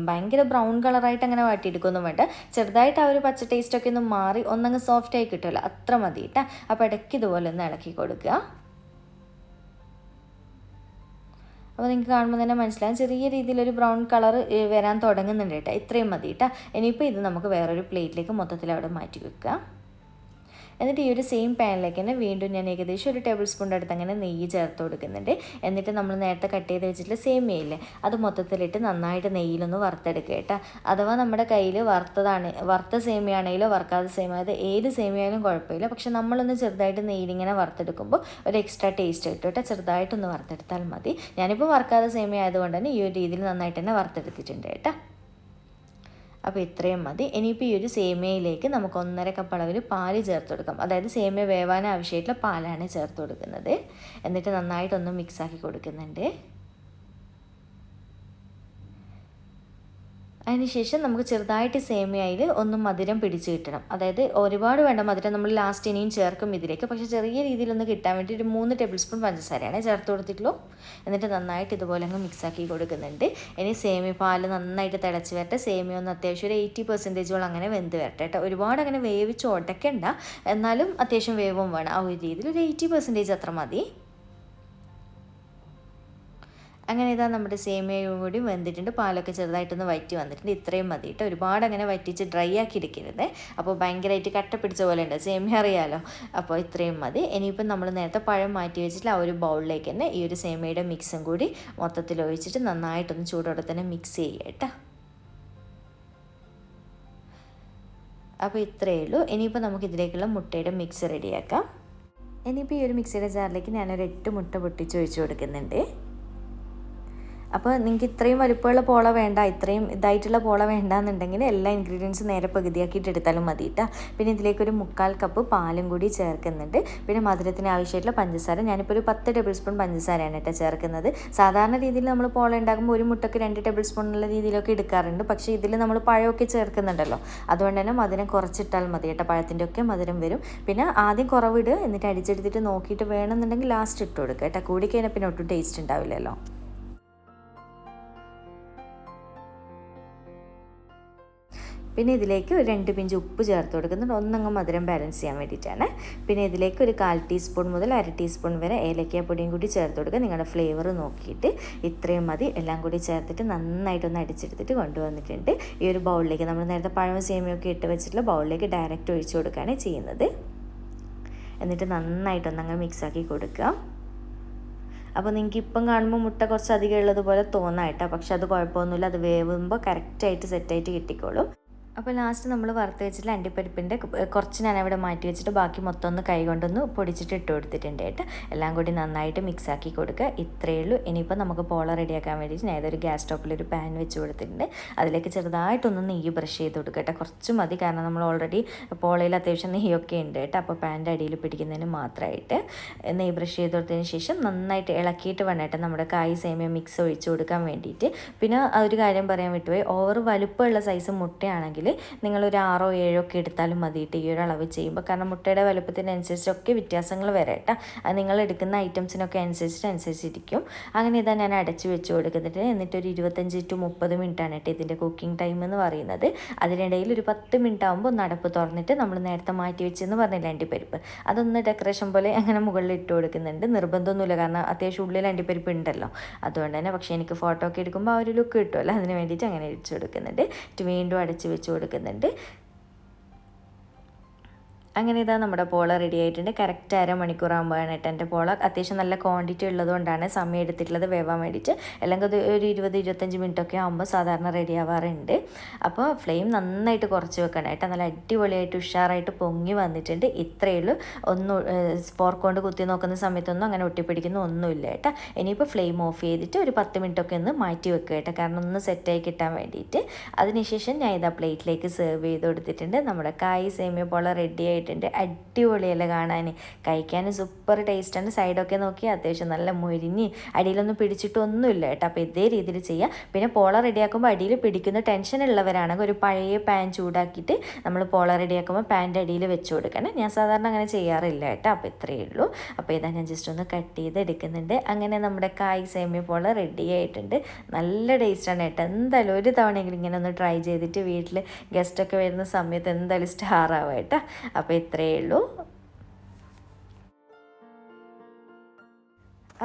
ഭയങ്കര ബ്രൗൺ കളറായിട്ട് അങ്ങനെ വാട്ടിയെടുക്കൊന്നും വേണ്ട. ചെറുതായിട്ട് ആ ഒരു പച്ച ടേസ്റ്റൊക്കെ ഒന്ന് മാറി ഒന്നങ്ങ് സോഫ്റ്റ് ആയി കിട്ടുമല്ലോ അത്ര മതി അപ്പോൾ ഇടയ്ക്ക് ഇതുപോലെ ഒന്ന് ഇളക്കി കൊടുക്കുക. അപ്പോൾ നിങ്ങൾക്ക് കാണുമ്പോൾ തന്നെ മനസ്സിലാകും ചെറിയ രീതിയിലൊരു ബ്രൗൺ കളർ വരാൻ തുടങ്ങുന്നുണ്ട് കേട്ടോ ഇത്രയും മതി കേട്ടോ ഇനിയിപ്പോൾ ഇത് നമുക്ക് വേറൊരു പ്ലേറ്റിലേക്ക് മൊത്തത്തിൽ അവിടെ മാറ്റി വെക്കുക. എന്നിട്ട് ഈ ഒരു സെയിം പാനിലേക്ക് തന്നെ വീണ്ടും ഞാൻ ഏകദേശം ഒരു ടേബിൾ സ്പൂണിന്റെ അടുത്ത് അങ്ങനെ നെയ്യ് ചേർത്ത് കൊടുക്കുന്നുണ്ട്. എന്നിട്ട് നമ്മൾ നേരത്തെ കട്ട് ചെയ്ത് വെച്ചിട്ടുള്ള സേമിയയില്ലേ അത് മൊത്തത്തിലിട്ട് നന്നായിട്ട് നെയ്യിലൊന്ന് വറുത്തെടുക്കുക കേട്ടോ. അഥവാ നമ്മുടെ കയ്യിൽ വറുത്തതാണ് വറുത്ത സേമിയാണെങ്കിലോ വറുക്കാതെ അത് ഏത് സേമിയായാലും കുഴപ്പമില്ല. പക്ഷെ നമ്മളൊന്ന് ചെറുതായിട്ട് നെയ്യിലിങ്ങനെ വറുത്തെടുക്കുമ്പോൾ ഒരു എക്സ്ട്രാ ടേസ്റ്റ് കിട്ടും കേട്ടോ. ചെറുതായിട്ടൊന്ന് വറുത്തെടുത്താൽ മതി. ഞാനിപ്പോൾ വറുക്കാതെ സേമിയ ആയതുകൊണ്ട് തന്നെ ഈ ഒരു രീതിയിൽ നന്നായിട്ട് തന്നെ വറുത്തെടുത്തിട്ടുണ്ട് കേട്ടോ. അപ്പോൾ ഇത്രയും മതി. ഇനിയിപ്പോൾ ഈ ഒരു സേമിയയിലേക്ക് നമുക്ക് ഒന്നര കപ്പ് അളവിൽ പാൽ ചേർത്ത് കൊടുക്കാം. അതായത് സേമിയ വേവാൻ ആവശ്യമായിട്ടുള്ള പാലാണ് ചേർത്ത് കൊടുക്കുന്നത്. എന്നിട്ട് നന്നായിട്ടൊന്ന് മിക്സാക്കി കൊടുക്കുന്നുണ്ട്. അതിനുശേഷം നമുക്ക് ചെറുതായിട്ട് സേമിയയിൽ ഒന്ന് മധുരം പിടിച്ച് കിട്ടണം. അതായത് ഒരുപാട് വേണ്ട മധുരം നമ്മൾ ലാസ്റ്റ് ഇനിയും ചേർക്കും ഇതിലേക്ക്. പക്ഷെ ചെറിയ രീതിയിലൊന്ന് കിട്ടാൻ വേണ്ടി ഒരു മൂന്ന് ടേബിൾ സ്പൂൺ പഞ്ചസാരയാണ് ചേർത്ത് കൊടുത്തിട്ടുള്ളൂ. എന്നിട്ട് നന്നായിട്ട് ഇതുപോലെ അങ്ങ് മിക്സാക്കി കൊടുക്കുന്നുണ്ട്. ഇനി സേമിയ പാൽ നന്നായിട്ട് തിളച്ച് വരട്ടെ. സേമിയ ഒന്ന് അത്യാവശ്യം ഒരു എയ്റ്റി പെർസെന്റേജോളം അങ്ങനെ വെന്ത് വരട്ടെ കേട്ടോ. ഒരുപാട് അങ്ങനെ വേവിച്ച് ഉടക്കണ്ട എന്നാലും അത്യാവശ്യം വേവും വേണം. ആ ഒരു രീതിയിൽ ഒരു എയ്റ്റി പെർസെന്റേജ് അത്ര മതി. അങ്ങനെ ഇതാ നമ്മുടെ സേമിയയും കൂടി വെന്തിട്ടുണ്ട്. പാലൊക്കെ ചെറുതായിട്ടൊന്ന് വറ്റി വന്നിട്ടുണ്ട്. ഇത്രയും മതി കേട്ടോ. ഒരുപാട് അങ്ങനെ വറ്റിച്ച് ഡ്രൈ ആക്കി എടുക്കരുത് അപ്പോൾ ഭയങ്കരമായിട്ട് കട്ട പിടിച്ച പോലെ ഉണ്ട്. സേമിയ അറിയാലോ? അപ്പോൾ ഇത്രയും മതി. ഇനിയിപ്പം നമ്മൾ നേരത്തെ പഴം മാറ്റി വെച്ചിട്ട് ആ ഒരു ബൗളിലേക്ക് തന്നെ ഈ ഒരു സേമിയയുടെ മിക്സും കൂടി മൊത്തത്തിൽ ഒഴിച്ചിട്ട് നന്നായിട്ടൊന്ന് ചൂടോടെ തന്നെ മിക്സ് ചെയ്യുക കേട്ടോ. അപ്പോൾ ഇത്രയേ ഉള്ളൂ. ഇനിയിപ്പോൾ നമുക്ക് ഇതിലേക്കുള്ള മുട്ടയുടെ മിക്സ് റെഡിയാക്കാം. ഇനിയിപ്പോൾ ഈ ഒരു മിക്സിയുടെ ജാറിലേക്ക് ഞാനൊരു എട്ട് മുട്ട പൊട്ടിച്ച് ഒഴിച്ചു കൊടുക്കുന്നുണ്ട്. അപ്പോൾ നിങ്ങൾക്ക് ഇത്രയും വലുപ്പമുള്ള പോള വേണ്ട ഇത്രയും ഇതായിട്ടുള്ള പോള വേണ്ട എന്നുണ്ടെങ്കിൽ എല്ലാ ഇൻഗ്രീഡിയൻസും നേരെ പകുതിയാക്കിയിട്ട് എടുത്താലും മതി കേട്ടോ പിന്നെ ഇതിലേക്ക് ഒരു മുക്കാൽ കപ്പ് പാലും കൂടി ചേർക്കുന്നുണ്ട്. പിന്നെ മധുരത്തിന് ആവശ്യമായിട്ടുള്ള പഞ്ചസാര ഞാനിപ്പോൾ ഒരു പത്ത് ടേബിൾ സ്പൂൺ പഞ്ചസാരയാണ് കേട്ടോ ചേർക്കുന്നത്. സാധാരണ രീതിയിൽ നമ്മൾ പോള ഉണ്ടാക്കുമ്പോൾ ഒരു മുട്ടക്ക് രണ്ട് ടേബിൾ സ്പൂൺ എന്നുള്ള രീതിയിലൊക്കെ എടുക്കാറുണ്ട്. പക്ഷേ ഇതിൽ നമ്മൾ പഴമൊക്കെ ചേർക്കുന്നുണ്ടല്ലോ. അതുകൊണ്ട് തന്നെ മധുരം കുറച്ചിട്ടാൽ മതി കേട്ടോ പഴത്തിന്റെ ഒക്കെ മധുരം വരും. പിന്നെ ആദ്യം കുറവിടുക എന്നിട്ട് അടിച്ചെടുത്തിട്ട് നോക്കിയിട്ട് വേണമെന്നുണ്ടെങ്കിൽ ലാസ്റ്റ് ഇട്ട് കൊടുക്കുക കേട്ടോ കൂടിക്കഴിഞ്ഞാൽ പിന്നെ ഒട്ടും ടേസ്റ്റ് ഉണ്ടാവില്ലല്ലോ. പിന്നെ ഇതിലേക്ക് ഒരു രണ്ട് പിഞ്ച് ഉപ്പ് ചേർത്ത് കൊടുക്കുന്നുണ്ട്. ഒന്നങ്ങ് മധുരം ബാലൻസ് ചെയ്യാൻ വേണ്ടിയിട്ടാണ്. പിന്നെ ഇതിലേക്ക് ഒരു കാൽ ടീസ്പൂൺ മുതൽ അര ടീസ്പൂൺ വരെ ഏലക്കാപ്പൊടിയും കൂടി ചേർത്ത് കൊടുക്കുക. നിങ്ങളുടെ ഫ്ലേവർ നോക്കിയിട്ട് ഇത്രയും മതി. എല്ലാം കൂടി ചേർത്തിട്ട് നന്നായിട്ടൊന്ന് അടിച്ചെടുത്തിട്ട് കൊണ്ടുവന്നിട്ടുണ്ട്. ഈ ഒരു ബൗളിലേക്ക് നമ്മൾ നേരത്തെ പഴം സേമിയൊക്കെ ഇട്ട് വെച്ചിട്ടുള്ള ബൗളിലേക്ക് ഡയറക്റ്റ് ഒഴിച്ചു കൊടുക്കുകയാണ് ചെയ്യുന്നത്. എന്നിട്ട് നന്നായിട്ടൊന്നങ്ങ് മിക്സാക്കി കൊടുക്കുക. അപ്പോൾ നിങ്ങൾക്ക് ഇപ്പം കാണുമ്പോൾ മുട്ട കുറച്ച് അധികം ഉള്ളതുപോലെ തോന്നാം കേട്ടോ. പക്ഷെ അത് കുഴപ്പമൊന്നുമില്ല. അത് വേവുമ്പോൾ കറക്റ്റായിട്ട് സെറ്റായിട്ട് കിട്ടിക്കോളും. അപ്പോൾ ലാസ്റ്റ് നമ്മൾ വറുത്ത് വെച്ചിട്ടുള്ള അണ്ടിപ്പരിപ്പിന്റെ കുറച്ച് ഞാൻ അവിടെ മാറ്റി വെച്ചിട്ട് ബാക്കി മൊത്തം ഒന്ന് കൈ കൊണ്ടൊന്ന് പൊടിച്ചിട്ട് ഇട്ട് കൊടുത്തിട്ടുണ്ട് കേട്ടോ. എല്ലാം കൂടി നന്നായിട്ട് മിക്സ് ആക്കി കൊടുക്കുക. ഇത്രയേ ഉള്ളൂ. ഇനിയിപ്പോൾ നമുക്ക് പോള റെഡിയാക്കാൻ വേണ്ടിയിട്ട് ഞാൻ ഏതൊരു ഗ്യാസ് സ്റ്റോപ്പിൽ ഒരു പാൻ വെച്ച് കൊടുത്തിട്ടുണ്ട്. അതിലേക്ക് ചെറുതായിട്ടൊന്ന് നെയ്യ് ബ്രഷ് ചെയ്ത് കൊടുക്കുക കേട്ടോ. കുറച്ച് മതി. കാരണം നമ്മൾ ഓൾറെഡി പോളയിൽ അത്യാവശ്യം നെയ്യൊക്കെ ഉണ്ട് കേട്ടോ. അപ്പോൾ പാന്റെ അടിയിൽ പിടിക്കുന്നതിന് മാത്രമായിട്ട് നെയ്യ് ബ്രഷ് ചെയ്ത് കൊടുത്തതിന് ശേഷം നന്നായിട്ട് ഇളക്കിയിട്ട് വേണം കേട്ടോ നമ്മുടെ കായ് സേമിയ മിക്സ് ഒഴിച്ച് കൊടുക്കാൻ വേണ്ടിയിട്ട്. പിന്നെ ഒരു കാര്യം പറയാൻ വിട്ടുപോയി. ഓവർ വലുപ്പമുള്ള സൈസ് മുട്ടയാണെങ്കിൽ നിങ്ങളൊരു ആറോ ഏഴോ ഒക്കെ എടുത്താലും മതിയിട്ട് ഈ ഒരു അളവ് ചെയ്യുമ്പോൾ. കാരണം മുട്ടയുടെ വലുപ്പത്തിനനുസരിച്ചൊക്കെ വ്യത്യാസങ്ങൾ വരട്ടെ അത് നിങ്ങൾ എടുക്കുന്ന ഐറ്റംസിനൊക്കെ അനുസരിച്ചിട്ട് അനുസരിച്ചിരിക്കും അങ്ങനെ ഇതാ ഞാൻ അടച്ചു വെച്ച് കൊടുക്കുന്നിട്ട് എന്നിട്ട് ഒരു ഇരുപത്തഞ്ച് ടു മുപ്പത് മിനിറ്റാണ് കേട്ടോ ഇതിന്റെ കുക്കിംഗ് ടൈം എന്ന് പറയുന്നത്. അതിനിടയിൽ ഒരു പത്ത് മിനിറ്റ് ആകുമ്പോൾ നടപ്പ് തുറന്നിട്ട് നമ്മൾ നേരത്തെ മാറ്റി വെച്ചെന്ന് പറഞ്ഞില്ല അണ്ടിപ്പരിപ്പ്. അതൊന്ന് ഡെക്കറേഷൻ പോലെ അങ്ങനെ മുകളിൽ ഇട്ട് കൊടുക്കുന്നുണ്ട്. നിർബന്ധമൊന്നുമില്ല. കാരണം അത്യാവശ്യം ഉള്ളിൽ അണ്ടിപ്പരിപ്പ് ഉണ്ടല്ലോ. അതുകൊണ്ട് തന്നെ. പക്ഷേ എനിക്ക് ഫോട്ടോ ഒക്കെ എടുക്കുമ്പോൾ ആ ഒരു ലുക്ക് കിട്ടുമല്ലോ. അതിന് വേണ്ടിയിട്ട് അങ്ങനെ ഇടിച്ചു കൊടുക്കുന്നുണ്ട്. വീണ്ടും അടച്ച് വെച്ച് കൊടുക്കുന്നുണ്ട് അങ്ങനെ ഇതാ നമ്മുടെ പോള റെഡി ആയിട്ടുണ്ട്. കറക്റ്റ് അരമണിക്കൂറാകുമ്പോഴാണ് കേട്ടോ എന്റെ പോള. അത്യാവശ്യം നല്ല ക്വാണ്ടിറ്റി ഉള്ളതുകൊണ്ടാണ് സമയം എടുത്തിട്ടുള്ളത് വേവാൻ വേണ്ടിയിട്ട്. അല്ലെങ്കിൽ അത് ഒരു ഇരുപത് ഇരുപത്തഞ്ച് മിനിറ്റൊക്കെ ആകുമ്പോൾ സാധാരണ റെഡി ആവാറുണ്ട്. അപ്പോൾ ഫ്ലെയിം നന്നായിട്ട് കുറച്ച് വെക്കണം കേട്ടോ നല്ല അടിപൊളിയായിട്ട് ഉഷാറായിട്ട് പൊങ്ങി വന്നിട്ടുണ്ട്. ഇത്രയേ ഉള്ളൂ. ഒന്നും സ്പോർക്ക് കൊണ്ട് കുത്തി നോക്കുന്ന സമയത്തൊന്നും അങ്ങനെ ഒട്ടിപ്പിടിക്കുന്ന ഒന്നുമില്ല കേട്ടോ ഇനിയിപ്പോൾ ഫ്ലെയിം ഓഫ് ചെയ്തിട്ട് ഒരു പത്ത് മിനിറ്റൊക്കെ ഒന്ന് മാറ്റി വെക്കുക കേട്ടോ കാരണം ഒന്ന് സെറ്റായി കിട്ടാൻ വേണ്ടിയിട്ട്. അതിനുശേഷം ഞാൻ ഇതാ പ്ലേറ്റിലേക്ക് സെർവ് ചെയ്ത് കൊടുത്തിട്ടുണ്ട്. നമ്മുടെ കായ് സേമിയ പോള റെഡി ആയിട്ടുണ്ട് അടിപൊളിയല്ല കാണാൻ കഴിക്കാൻ സൂപ്പർ ടേസ്റ്റാണ് സൈഡൊക്കെ നോക്കി അത്യാവശ്യം നല്ല മുരിഞ്ഞ് അടിയിലൊന്നും പിടിച്ചിട്ടൊന്നുമില്ല കേട്ടോ. അപ്പോൾ ഇതേ രീതിയിൽ ചെയ്യാം. പിന്നെ പോള റെഡിയാക്കുമ്പോൾ അടിയിൽ പിടിക്കുന്ന ടെൻഷൻ ഉള്ളവരാണെങ്കിൽ ഒരു പഴയ പാൻ ചൂടാക്കിയിട്ട് നമ്മൾ പോള റെഡിയാക്കുമ്പോൾ പാന്റെ അടിയിൽ വെച്ച് കൊടുക്കണം. ഞാൻ സാധാരണ അങ്ങനെ ചെയ്യാറില്ല കേട്ടോ. അപ്പോൾ ഇത്രയേ ഉള്ളൂ. അപ്പോൾ ഇതാ ഞാൻ ജസ്റ്റ് ഒന്ന് കട്ട് ചെയ്ത് എടുക്കുന്നുണ്ട്. അങ്ങനെ നമ്മുടെ കായ് സേമിയ പോള റെഡി ആയിട്ടുണ്ട്. നല്ല ടേസ്റ്റാണ് കേട്ടോ. എന്തായാലും ഒരു തവണയെങ്കിലും ഇങ്ങനെ ഒന്ന് ട്രൈ ചെയ്തിട്ട് വീട്ടിൽ ഗസ്റ്റൊക്കെ വരുന്ന സമയത്ത് എന്തായാലും സ്റ്റാർ ആവാം കേട്ടോ. അപ്പോൾ ഇത്രയേ ഉള്ളൂ.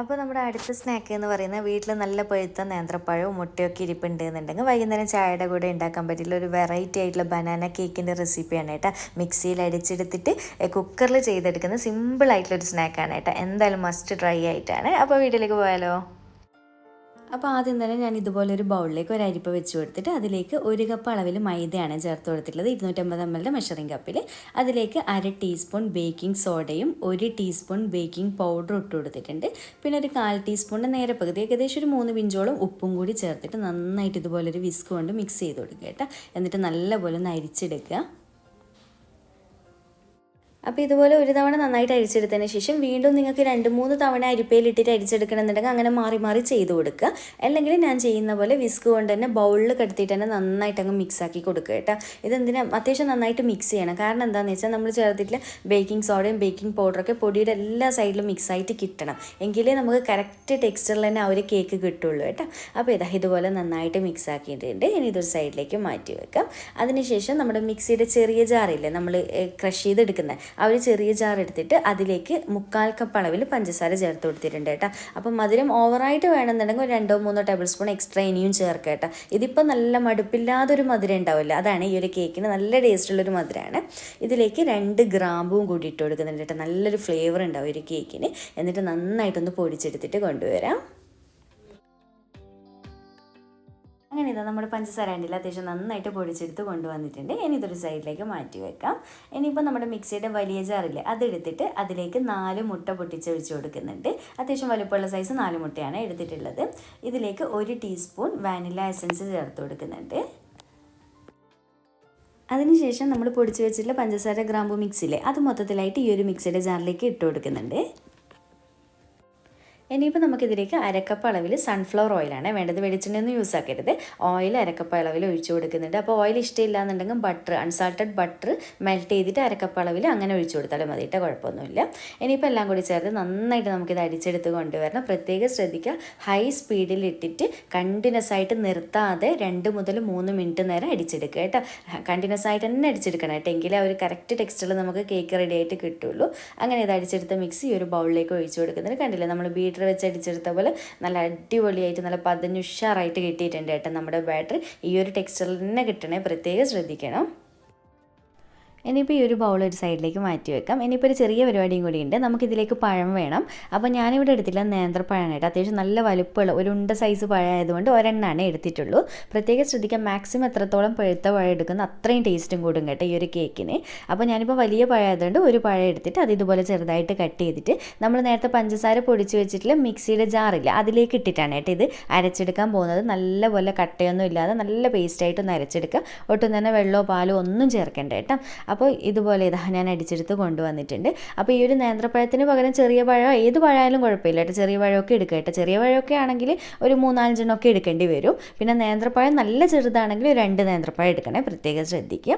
അപ്പോൾ നമ്മുടെ അടുത്ത സ്നാക്ക് എന്ന് പറയുന്നത് വീട്ടിൽ നല്ല പഴുത്ത നേന്ത്രപ്പഴവും മുട്ടയൊക്കെ ഇരിപ്പുണ്ട് എന്നുണ്ടെങ്കിൽ വൈകുന്നേരം ചായയുടെ കൂടെ ഉണ്ടാക്കാൻ പറ്റില്ല. ഒരു വെറൈറ്റി ആയിട്ടുള്ള ബനാന കേക്കിന്റെ റെസിപ്പിയാണ് കേട്ടോ. മിക്സിയിൽ അടിച്ചെടുത്തിട്ട് കുക്കറിൽ ചെയ്തെടുക്കുന്ന സിമ്പിൾ ആയിട്ടുള്ള ആയിട്ടുള്ളൊരു സ്നാക്കാണ് കേട്ടോ. എന്തായാലും മസ്റ്റ് ട്രൈ ആയിട്ടാണ്. അപ്പോൾ വീട്ടിലേക്ക് പോയാലോ? അപ്പോൾ ആദ്യം തന്നെ ഞാൻ ഇതുപോലെ ഒരു ബൗളിലേക്ക് ഒരു അരിപ്പ വെച്ച് കൊടുത്തിട്ട് അതിലേക്ക് ഒരു കപ്പ് അളവിൽ മൈദയാണ് ചേർത്ത് കൊടുത്തിട്ടുള്ളത്. ഇരുന്നൂറ്റമ്പത് എം എല്ലിന്റെ മെഷറിംഗ് കപ്പിൽ അതിലേക്ക് അര ടീസ്പൂൺ ബേക്കിംഗ് സോഡയും ഒരു ടീസ്പൂൺ ബേക്കിംഗ് പൗഡറും ഇട്ട് കൊടുത്തിട്ടുണ്ട്. പിന്നെ ഒരു കാൽ ടീസ്പൂണിന്റെ നേരെ പകുതി ഏകദേശം ഒരു മൂന്ന് പിഞ്ചോളം ഉപ്പും കൂടി ചേർത്തിട്ട് നന്നായിട്ട് ഇതുപോലെ ഒരു വിസ്ക് കൊണ്ട് മിക്സ് ചെയ്ത് കൊടുക്കുക കേട്ടോ. എന്നിട്ട് നല്ലപോലെ ഒന്ന് അരിച്ചെടുക്കുക. അപ്പോൾ ഇതുപോലെ ഒരു തവണ നന്നായിട്ട് അരിച്ചെടുത്തതിന് ശേഷം വീണ്ടും നിങ്ങൾക്ക് രണ്ട് മൂന്ന് തവണ അരിപ്പയിലിട്ടിട്ട് അരിച്ചെടുക്കണമെന്നുണ്ടെങ്കിൽ അങ്ങനെ മാറി മാറി ചെയ്ത് കൊടുക്കുക. അല്ലെങ്കിൽ ഞാൻ ചെയ്യുന്ന പോലെ വിസ്ക് കൊണ്ട് തന്നെ ബൗളിൽ കടത്തിയിട്ട് തന്നെ നന്നായിട്ട് അങ്ങ് മിക്സ് ആക്കി കൊടുക്കുക കേട്ടോ. ഇതെന്തിനാ? അത്യാവശ്യം നന്നായിട്ട് മിക്സ് ചെയ്യണം. കാരണം എന്താണെന്ന് വെച്ചാൽ നമ്മൾ ചേർത്തിട്ട് ബേക്കിംഗ് സോഡയും ബേക്കിംഗ് പൗഡറൊക്കെ പൊടിയുടെ എല്ലാ സൈഡിലും മിക്സ് ആയിട്ട് കിട്ടണം. എങ്കിലേ നമുക്ക് കറക്റ്റ് ടെക്സ്ചറിൽ തന്നെ ആ ഒരു കേക്ക് കിട്ടുള്ളൂ കേട്ടോ. അപ്പോൾ ഇതാ ഇതുപോലെ നന്നായിട്ട് മിക്സ് ആക്കിയിട്ടുണ്ട്. ഇനി ഇതൊരു സൈഡിലേക്ക് മാറ്റി വെക്കാം. അതിനുശേഷം നമ്മുടെ മിക്സിയുടെ ചെറിയ ജാറില്ലേ നമ്മൾ ക്രഷ് ചെയ്തെടുക്കുന്നത് ആ ഒരു ചെറിയ ജാർ എടുത്തിട്ട് അതിലേക്ക് മുക്കാൽ കപ്പ് അളവിൽ പഞ്ചസാര ചേർത്ത് കൊടുത്തിട്ടുണ്ട് കേട്ടോ. അപ്പം മധുരം ഓവറായിട്ട് വേണമെന്നുണ്ടെങ്കിൽ ഒരു രണ്ടോ മൂന്നോ ടേബിൾ സ്പൂൺ എക്സ്ട്രാ ഇനിയും ചേർക്കുക കേട്ടോ. ഇതിപ്പോൾ നല്ല മടുപ്പില്ലാതൊരു മധുരം ഉണ്ടാവില്ല. അതാണ് ഈ ഒരു കേക്കിന് നല്ല ടേസ്റ്റുള്ളൊരു മധുരമാണ് ഇതിലേക്ക് രണ്ട് ഗ്രാമ്പും കൂടി ഇട്ട് കൊടുക്കുന്നുണ്ട് കേട്ടോ. നല്ലൊരു ഫ്ലേവർ ഉണ്ടാവും ഒരു കേക്കിന് എന്നിട്ട് നന്നായിട്ടൊന്ന് പൊടിച്ചെടുത്തിട്ട് കൊണ്ടുവരാം. അങ്ങനെ ഇതാ നമ്മുടെ പഞ്ചസാര ഉണ്ടിൽ അത്യാവശ്യം നന്നായിട്ട് പൊടിച്ചെടുത്ത് കൊണ്ടുവന്നിട്ടുണ്ട്. ഇനി ഇതൊരു സൈഡിലേക്ക് മാറ്റി വെക്കാം. ഇനിയിപ്പോൾ നമ്മുടെ മിക്സിയുടെ വലിയ ജാറില്ലേ അതെടുത്തിട്ട് അതിലേക്ക് നാല് മുട്ട പൊട്ടിച്ചൊഴിച്ച് കൊടുക്കുന്നുണ്ട്. അത്യാവശ്യം വലുപ്പമുള്ള സൈസ് നാല് മുട്ടയാണ് എടുത്തിട്ടുള്ളത്. ഇതിലേക്ക് ഒരു ടീസ്പൂൺ വാനില എസൻസ് ചേർത്ത് കൊടുക്കുന്നുണ്ട്. അതിനുശേഷം നമ്മൾ പൊടിച്ച് വെച്ചിട്ടുള്ള പഞ്ചസാര ഗ്രാമ്പു മിക്സിലെ അത് മൊത്തത്തിലായിട്ട് ഈ ഒരു മിക്സിയുടെ ജാറിലേക്ക് ഇട്ട് കൊടുക്കുന്നുണ്ട്. ഇനിയിപ്പോൾ നമുക്കിതിലേക്ക് അരക്കപ്പ് അളവിൽ സൺഫ്ലവർ ഓയിലാണ് വേണ്ടത് വെളിച്ചെണ്ണയൊന്നും യൂസ് ആക്കരുത്. ഓയിൽ അരക്കപ്പ് അളവിൽ ഒഴിച്ചു കൊടുക്കുന്നുണ്ട്. അപ്പോൾ ഓയിൽ ഇഷ്ടമില്ല എന്നുണ്ടെങ്കിൽ ബട്ടർ അൺസാൾട്ടഡ് ബട്ടർ മെൽറ്റ് ചെയ്തിട്ട് അരക്കപ്പ് അളവിൽ അങ്ങനെ ഒഴിച്ചു കൊടുത്താലും മതി കേട്ടോ കുഴപ്പമൊന്നുമില്ല. ഇനിയിപ്പോൾ എല്ലാം കൂടി ചേർത്ത് നന്നായിട്ട് നമുക്കിത് അടിച്ചെടുത്ത് കൊണ്ടുവരണം. പ്രത്യേകം ശ്രദ്ധിക്കുക. ഹൈ സ്പീഡിൽ ഇട്ടിട്ട് കണ്ടിന്യൂസ് ആയിട്ട് നിർത്താതെ രണ്ട് മുതൽ മൂന്ന് മിനിറ്റ് നേരം അടിച്ചെടുക്കുക കേട്ടോ. കണ്ടിന്യൂസ് ആയിട്ട് തന്നെ അടിച്ചെടുക്കണം കേട്ടോ. എങ്കിലേ ആ ഒരു കറക്റ്റ് ടെക്സ്റ്റിൽ നമുക്ക് കേക്ക് റെഡി ആയിട്ട് കിട്ടുള്ളൂ. അങ്ങനെ ഇത് അടിച്ചെടുത്ത മിക്സ് ഈ ഒരു ബൗളിലേക്ക് ഒഴിച്ചു കൊടുക്കുന്നത് കണ്ടില്ലേ? നമ്മൾ ബീറ്റർ വെച്ച് അടിച്ചെടുത്ത പോലെ നല്ല അടിപൊളിയായിട്ട് നല്ല പതിനുഷാറായിട്ട് കിട്ടിയിട്ടുണ്ട് കേട്ടോ നമ്മുടെ ബാറ്ററി ഈ ഒരു ടെക്സ്ചറിൽ തന്നെ കിട്ടണേ. പ്രത്യേകം ശ്രദ്ധിക്കണം. ഇനിയിപ്പോൾ ഈ ഒരു ബൗൾ ഒരു സൈഡിലേക്ക് മാറ്റി വെക്കാം. ഇനിയിപ്പോൾ ഒരു ചെറിയ പരിപാടിയും കൂടി ഉണ്ട്. നമുക്കിതിലേക്ക് പഴം വേണം. അപ്പോൾ ഞാനിവിടെ എടുത്തില്ല നേന്ത്രപ്പഴമാണ് കേട്ടോ അത്യാവശ്യം നല്ല വലുപ്പമുള്ള ഒരു ഉണ്ട സൈസ് പഴം ആയതുകൊണ്ട് ഒരെണ്ണമാണ് എടുത്തിട്ടുള്ളൂ. പ്രത്യേകം ശ്രദ്ധിക്കാം മാക്സിമം എത്രത്തോളം പഴുത്ത പഴം എടുക്കുന്ന അത്രയും ടേസ്റ്റും കൂടും കേട്ടോ ഈ ഒരു കേക്കിന് അപ്പോൾ ഞാനിപ്പോൾ വലിയ പഴം ആയതുകൊണ്ട് ഒരു പഴം എടുത്തിട്ട് അത് ഇതുപോലെ ചെറുതായിട്ട് കട്ട് ചെയ്തിട്ട് നമ്മൾ നേരത്തെ പഞ്ചസാര പൊടിച്ച് വെച്ചിട്ടുള്ള മിക്സിയുടെ ജാറില്ല അതിലേക്ക് ഇട്ടിട്ടാണ് കേട്ടോ ഇത് അരച്ചെടുക്കാൻ പോകുന്നത്. നല്ലപോലെ കട്ടയൊന്നും ഇല്ലാതെ നല്ല പേസ്റ്റായിട്ടൊന്ന് അരച്ചെടുക്കുക. ഒട്ടും തന്നെ വെള്ളമോ പാലോ ഒന്നും ചേർക്കേണ്ട കേട്ടോ. അപ്പോൾ ഇതുപോലെ ഇതാ ഞാൻ അടിച്ചെടുത്ത് കൊണ്ടുവന്നിട്ടുണ്ട്. അപ്പോൾ ഈ ഒരു നേന്ത്രപ്പഴത്തിന് പകരം ചെറിയ പഴം ഏത് പഴമായാലും കുഴപ്പമില്ല കേട്ടോ. ചെറിയ പഴമൊക്കെ എടുക്കുക കേട്ടോ. ചെറിയ പഴമൊക്കെ ആണെങ്കിൽ ഒരു മൂന്നാലഞ്ചെണ്ണമൊക്കെ എടുക്കേണ്ടി വരും. പിന്നെ നേന്ത്രപ്പഴം നല്ല ചെറുതാണെങ്കിൽ രണ്ട് നേന്ത്രപ്പഴം എടുക്കണേ. പ്രത്യേകം ശ്രദ്ധിക്കുക.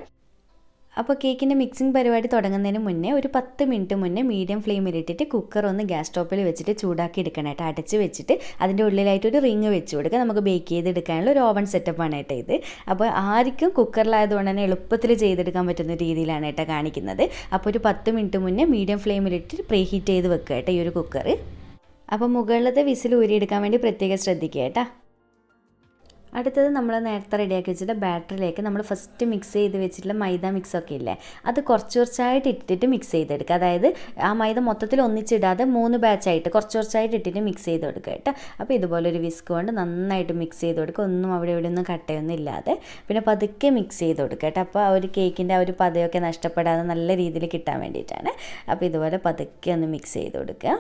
അപ്പോൾ കേക്കിന്റെ മിക്സിംഗ് പരിപാടി തുടങ്ങുന്നതിന് മുന്നേ ഒരു പത്ത് മിനിറ്റ് മുന്നേ മീഡിയം ഫ്ലെയിമിൽ ഇട്ടിട്ട് കുക്കർ ഒന്ന് ഗ്യാസ് സ്റ്റോപ്പിൽ വെച്ചിട്ട് ചൂടാക്കി എടുക്കണം കേട്ടോ. അടച്ച് വെച്ചിട്ട് അതിന്റെ ഉള്ളിലായിട്ട് ഒരു റിങ് വെച്ച് കൊടുക്കുക. നമുക്ക് ബേക്ക് ചെയ്തെടുക്കാനുള്ള ഒരു ഓവൻ സെറ്റപ്പാണ് കേട്ടോ ഇത്. അപ്പോൾ ആർക്കും കുക്കറിലായതുകൊണ്ട് തന്നെ എളുപ്പത്തിൽ ചെയ്തെടുക്കാൻ പറ്റുന്ന രീതിയിലാണ് കേട്ടോ കാണിക്കുന്നത്. അപ്പോൾ ഒരു പത്ത് മിനിറ്റ് മുന്നേ മീഡിയം ഫ്ലെയിമിലിട്ട് പ്രീ ഹീറ്റ് ചെയ്ത് വെക്കുക കേട്ടോ ഈ ഒരു കുക്കർ അപ്പോൾ മുകളിലത്തെ വിസിൽ ഊരിയെടുക്കാൻ വേണ്ടി പ്രത്യേകം ശ്രദ്ധിക്കുക കേട്ടോ. അടുത്തത് നമ്മൾ നേരത്തെ റെഡിയാക്കി വെച്ചിട്ട് ബാറ്ററിലേക്ക് നമ്മൾ ഫസ്റ്റ് മിക്സ് ചെയ്ത് വെച്ചിട്ടുള്ള മൈദ മിക്സ് ഒക്കെ ഇല്ലേ? അത് കുറച്ച് കുറച്ചായിട്ട് ഇട്ടിട്ട് മിക്സ് ചെയ്തെടുക്കുക. അതായത് ആ മൈദ മൊത്തത്തിൽ ഒന്നിച്ചിടാതെ മൂന്ന് ബാച്ചായിട്ട് കുറച്ച് കുറച്ചായിട്ട് ഇട്ടിട്ട് മിക്സ് ചെയ്ത് കൊടുക്കുക കേട്ടോ. അപ്പോൾ ഇതുപോലെ ഒരു വിസ്ക് കൊണ്ട് നന്നായിട്ട് മിക്സ് ചെയ്ത് കൊടുക്കുക. ഒന്നും അവിടെ ഇവിടെ ഒന്നും കട്ടയൊന്നും ഇല്ലാതെ പിന്നെ പതുക്കെ മിക്സ് ചെയ്ത് കൊടുക്കുക കേട്ടോ. അപ്പോൾ ആ ഒരു കേക്കിന്റെ ആ ഒരു പതയൊക്കെ നഷ്ടപ്പെടാതെ നല്ല രീതിയിൽ കിട്ടാൻ വേണ്ടിയിട്ടാണ്. അപ്പോൾ ഇതുപോലെ പതുക്കെ ഒന്ന് മിക്സ് ചെയ്ത് കൊടുക്കുക.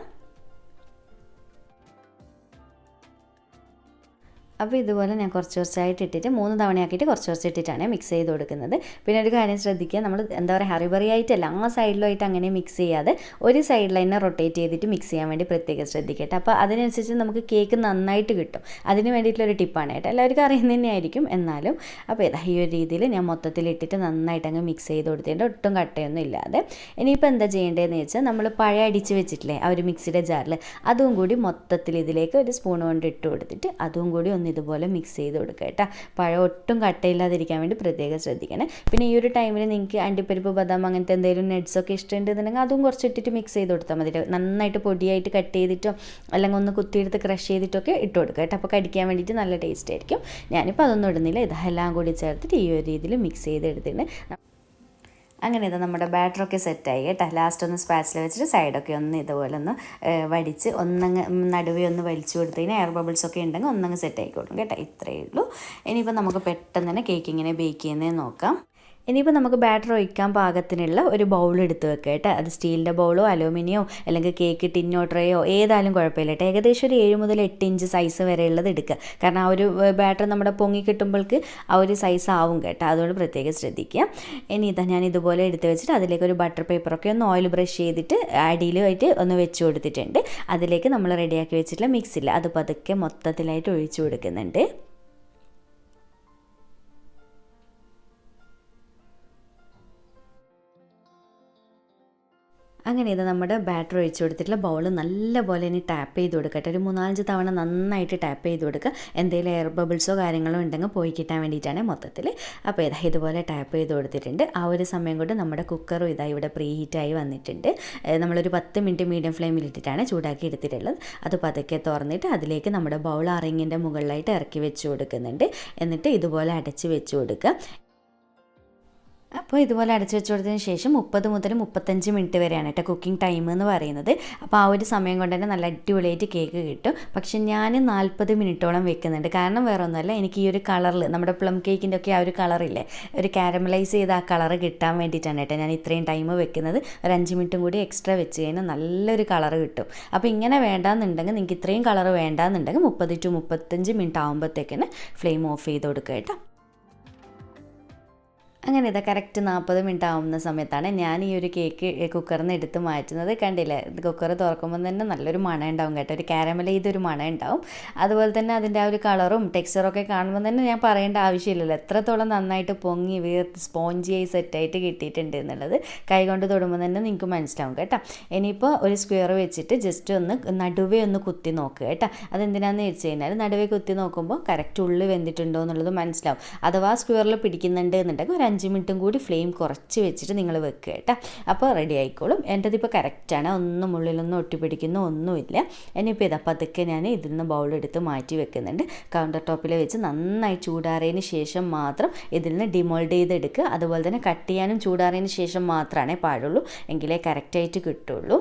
അപ്പോൾ ഇതുപോലെ ഞാൻ കുറച്ച് കുറച്ചായിട്ട് ഇട്ടിട്ട് മൂന്ന് തവണയാക്കിയിട്ട് കുറച്ച് കുറച്ച് ഇട്ടിട്ടാണ് മിക്സ് ചെയ്ത് കൊടുക്കുന്നത്. പിന്നെ ഒരു കാര്യം ശ്രദ്ധിക്കുക നമ്മൾ എന്താ പറയുക ഹറിബറി ആയിട്ടല്ല ആ സൈഡിലായിട്ട് അങ്ങനെ മിക്സ് ചെയ്യാതെ ഒരു സൈഡിൽ തന്നെ റൊട്ടേറ്റ് ചെയ്തിട്ട് മിക്സ് ചെയ്യാൻ വേണ്ടി പ്രത്യേകം ശ്രദ്ധിക്കട്ടെ. അപ്പോൾ അതിനനുസരിച്ച് നമുക്ക് കേക്ക് നന്നായിട്ട് കിട്ടും. അതിന് വേണ്ടിയിട്ടുള്ളൊരു ടിപ്പാണ് കേട്ടോ. എല്ലാവർക്കും അറിയുന്നത് തന്നെയായിരിക്കും എന്നാലും. അപ്പോൾ ഇതാ ഈ ഒരു രീതിയിൽ ഞാൻ മൊത്തത്തിൽ ഇട്ടിട്ട് നന്നായിട്ട് അങ്ങ് മിക്സ് ചെയ്ത് കൊടുത്തിട്ടുണ്ട്. ഒട്ടും കട്ടയൊന്നും ഇല്ലാതെ. ഇനിയിപ്പോൾ എന്താ ചെയ്യേണ്ടതെന്ന് വെച്ചാൽ നമ്മൾ പഴയ അടിച്ച് വെച്ചിട്ടില്ലേ ആ ഒരു മിക്സിയുടെ ജാറിൽ അതും കൂടി മൊത്തത്തിൽ ഇതിലേക്ക് ഒരു സ്പൂൺ കൊണ്ട് ഇട്ട് കൊടുത്തിട്ട് അതും കൂടി ഒന്ന് ഇതുപോലെ മിക്സ് ചെയ്ത് കൊടുക്കുക കേട്ടോ. പഴം ഒട്ടും കട്ടയില്ലാതിരിക്കാൻ വേണ്ടി പ്രത്യേകം ശ്രദ്ധിക്കണേ. പിന്നെ ഈ ഒരു ടൈമിൽ നിങ്ങൾക്ക് അണ്ടിപ്പരിപ്പ് ബദാം അങ്ങനത്തെ എന്തെങ്കിലും നട്ട്സൊക്കെ ഇഷ്ടമുണ്ടെന്നുണ്ടെങ്കിൽ അതും കുറച്ച് ഇട്ടിട്ട് മിക്സ് ചെയ്ത് കൊടുത്താൽ മതി നന്നായിട്ട് പൊടിയായിട്ട് കട്ട് ചെയ്തിട്ടോ അല്ലെങ്കിൽ ഒന്ന് കുത്തിയെടുത്ത് ക്രഷ് ചെയ്തിട്ടൊക്കെ ഇട്ട് കൊടുക്കുക കേട്ടോ. അപ്പോൾ കടിക്കാൻ വേണ്ടിയിട്ട് നല്ല ടേസ്റ്റ് ആയിരിക്കും. ഞാനിപ്പോൾ അതൊന്നും ഇടുന്നില്ല. ഇതെല്ലാം കൂടി ചേർത്തിട്ട് ഈ ഒരു രീതിയിൽ മിക്സ് ചെയ്തെടുത്തിട്ട് അങ്ങനെ ഇത് നമ്മുടെ ബാറ്ററൊക്കെ സെറ്റായി കേട്ടോ. ലാസ്റ്റ് ഒന്ന് സ്പാച്ചിൽ വെച്ചിട്ട് സൈഡൊക്കെ ഒന്ന് ഇതുപോലെ ഒന്ന് വടിച്ച് ഒന്നങ്ങ് നടുവേ ഒന്ന് വലിച്ചു കൊടുത്തതിന് എയർ ബബിൾസ് ഒക്കെ ഉണ്ടെങ്കിൽ ഒന്നങ്ങ് സെറ്റ് ആയിക്കോളും കേട്ടോ. ഇത്രയേ ഉള്ളൂ. ഇനിയിപ്പോൾ നമുക്ക് പെട്ടെന്ന് തന്നെ കേക്ക് ഇങ്ങനെ ബേക്ക് ചെയ്യുന്നതെന്ന് നോക്കാം. ഇനിയിപ്പോൾ നമുക്ക് ബാറ്റർ ഒഴിക്കാൻ പാകത്തിനുള്ള ഒരു ബൗൾ എടുത്ത് വെക്കുക കേട്ടോ. അത് സ്റ്റീലിന്റെ ബൗളോ അലൂമിനിയോ അല്ലെങ്കിൽ കേക്ക് ടിന്നോ ട്രേയോ ഏതായാലും കുഴപ്പമില്ല കേട്ടോ. ഏകദേശം ഒരു ഏഴ് മുതൽ എട്ട് ഇഞ്ച് സൈസ് വരെയുള്ളത് എടുക്കുക കാരണം ആ ഒരു ബാറ്റർ നമ്മുടെ പൊങ്ങി കിട്ടുമ്പോൾക്ക് ആ ഒരു സൈസ് ആവും കേട്ടോ. അതുകൊണ്ട് പ്രത്യേകം ശ്രദ്ധിക്കുക. ഇനി ഇതാ ഞാൻ ഇതുപോലെ എടുത്ത് വെച്ചിട്ട് അതിലേക്ക് ഒരു ബട്ടർ പേപ്പറൊക്കെ ഒന്ന് ഓയിൽ ബ്രഷ് ചെയ്തിട്ട് അടിയിലുമായിട്ട് ഒന്ന് വെച്ച് കൊടുത്തിട്ടുണ്ട്. അതിലേക്ക് നമ്മൾ റെഡിയാക്കി വെച്ചിട്ടുള്ള മിക്സില്ല അത് പതുക്കെ മൊത്തത്തിലായിട്ട് ഒഴിച്ചു കൊടുക്കുന്നുണ്ട്. അങ്ങനെ ഇത് നമ്മുടെ ബാറ്റർ ഒഴിച്ചു കൊടുത്തിട്ടുള്ള ബൗൾ നല്ലപോലെ ഇനി ടാപ്പ് ചെയ്ത് കൊടുക്കട്ടെ. ഒരു മൂന്നാലഞ്ച് തവണ നന്നായിട്ട് ടാപ്പ് ചെയ്ത് കൊടുക്കുക. എന്തെങ്കിലും എയർ ബബിൾസോ കാര്യങ്ങളോ ഉണ്ടെങ്കിൽ പോയി കിട്ടാൻ വേണ്ടിയിട്ടാണ് മൊത്തത്തിൽ. അപ്പോൾ ഇതാ ഇതുപോലെ ടാപ്പ് ചെയ്ത് കൊടുത്തിട്ടുണ്ട്. ആ ഒരു സമയം കൊണ്ട് നമ്മുടെ കുക്കറും ഇതാ ഇവിടെ പ്രീ ഹീറ്റായി വന്നിട്ടുണ്ട്. നമ്മളൊരു പത്ത് മിനിറ്റ് മീഡിയം ഫ്ലെയിമിൽ ഇട്ടിട്ടാണ് ചൂടാക്കി എടുത്തിട്ടുള്ളത്. അത് പതുക്കെ തുറന്നിട്ട് അതിലേക്ക് നമ്മുടെ ബൗൾ അറിങ്ങിന്റെ മുകളിലായിട്ട് ഇറക്കി വെച്ച് കൊടുക്കുന്നുണ്ട്. എന്നിട്ട് ഇതുപോലെ അടച്ച് വെച്ച് കൊടുക്കുക. അപ്പോൾ ഇതുപോലെ അടച്ചു വെച്ച് കൊടുത്തതിന് ശേഷം മുപ്പത് മുതൽ മുപ്പത്തഞ്ച് മിനിറ്റ് വരെയാണ് കേട്ടോ കുക്കിംഗ് ടൈം എന്ന് പറയുന്നത്. അപ്പോൾ ആ ഒരു സമയം കൊണ്ട് തന്നെ നല്ല അടിപൊളിയായിട്ട് കേക്ക് കിട്ടും. പക്ഷെ ഞാൻ നാൽപ്പത് മിനിറ്റോളം വെക്കുന്നുണ്ട്. കാരണം വേറെ ഒന്നുമല്ല എനിക്ക് ഈ ഒരു കളറിൽ നമ്മുടെ പ്ലം കേക്കിന്റെ ഒക്കെ ആ ഒരു കളറില്ലേ ഒരു കാരമലൈസ് ചെയ്ത് ആ കളർ കിട്ടാൻ വേണ്ടിയിട്ടാണ് കേട്ടോ ഞാൻ ഇത്രയും ടൈം വെക്കുന്നത്. ഒരു അഞ്ച് മിനിറ്റും കൂടി എക്സ്ട്രാ വെച്ച് കഴിഞ്ഞാൽ നല്ലൊരു കളർ കിട്ടും. അപ്പോൾ ഇങ്ങനെ വേണ്ടാന്നുണ്ടെങ്കിൽ നിങ്ങൾക്ക് ഇത്രയും കളർ വേണ്ടാന്നുണ്ടെങ്കിൽ മുപ്പത് ടു മുപ്പത്തഞ്ച് മിനിറ്റ് ആകുമ്പോഴത്തേക്കിന് ഫ്ലെയിം ഓഫ് ചെയ്ത് കൊടുക്കുക കേട്ടോ. അങ്ങനെ ഇതാ കറക്റ്റ് നാൽപ്പത് മിനിറ്റ് ആവുന്ന സമയത്താണ് ഞാൻ ഈ ഒരു കേക്ക് കുക്കറിൽ നിന്ന് എടുത്ത് മാറ്റുന്നത്. കണ്ടില്ലേ? കുക്കർ തുറക്കുമ്പോൾ തന്നെ നല്ലൊരു മണം ഉണ്ടാവും കേട്ടോ. ഒരു കാരമൽ ചെയ്തൊരു മണം ഉണ്ടാവും. അതുപോലെ തന്നെ അതിന്റെ ആ ഒരു കളറും ടെക്സ്ചറും ഒക്കെ കാണുമ്പോൾ തന്നെ ഞാൻ പറയേണ്ട ആവശ്യമില്ലല്ലോ. എത്രത്തോളം നന്നായിട്ട് പൊങ്ങി വീർത്ത് സ്പോഞ്ചിയായി സെറ്റായിട്ട് കിട്ടിയിട്ടുണ്ട് എന്നുള്ളത് കൈകൊണ്ട് തൊടുമ്പോൾ തന്നെ നിങ്ങൾക്ക് മനസ്സിലാവും കേട്ടോ. ഇനിയിപ്പോൾ ഒരു സ്ക്വയർ വെച്ചിട്ട് ജസ്റ്റ് ഒന്ന് നടുവേ ഒന്ന് കുത്തി നോക്കുക കേട്ടോ. അതെന്തിനാന്ന് വെച്ച് കഴിഞ്ഞാൽ നടുവേ കുത്തി നോക്കുമ്പോൾ കറക്റ്റ് ഉള്ളിൽ വെന്തിട്ടുണ്ടോ എന്നുള്ളത് മനസ്സിലാവും. അഥവാ സ്ക്വയറിൽ പിടിക്കുന്നുണ്ട് എന്നുണ്ടെങ്കിൽ ഒരു അഞ്ച് മിനിറ്റും കൂടി ഫ്ലെയിം കുറച്ച് വെച്ചിട്ട് നിങ്ങൾ വെക്കുക കേട്ടോ. അപ്പോൾ റെഡി ആയിക്കോളും. എന്റെത് ഇപ്പോൾ കറക്റ്റാണ് ഒന്നും ഉള്ളിലൊന്നും ഒട്ടിപ്പിടിക്കുന്ന ഒന്നുമില്ല. ഇനിയിപ്പോൾ ഇതാ പതുക്കെ ഞാൻ ഇതിൽ നിന്ന് ബൗളെടുത്ത് മാറ്റി വെക്കുന്നുണ്ട്. കൗണ്ടർ ടോപ്പിൽ വെച്ച് നന്നായി ചൂടാറിയതിന് ശേഷം മാത്രം ഇതിൽ നിന്ന് ഡിമോൾഡ് ചെയ്തെടുക്കുക. അതുപോലെ തന്നെ കട്ട് ചെയ്യാനും ചൂടാറിയതിന് ശേഷം മാത്രമേ പാടുള്ളൂ. എങ്കിലേ കറക്റ്റായിട്ട് കിട്ടുള്ളൂ.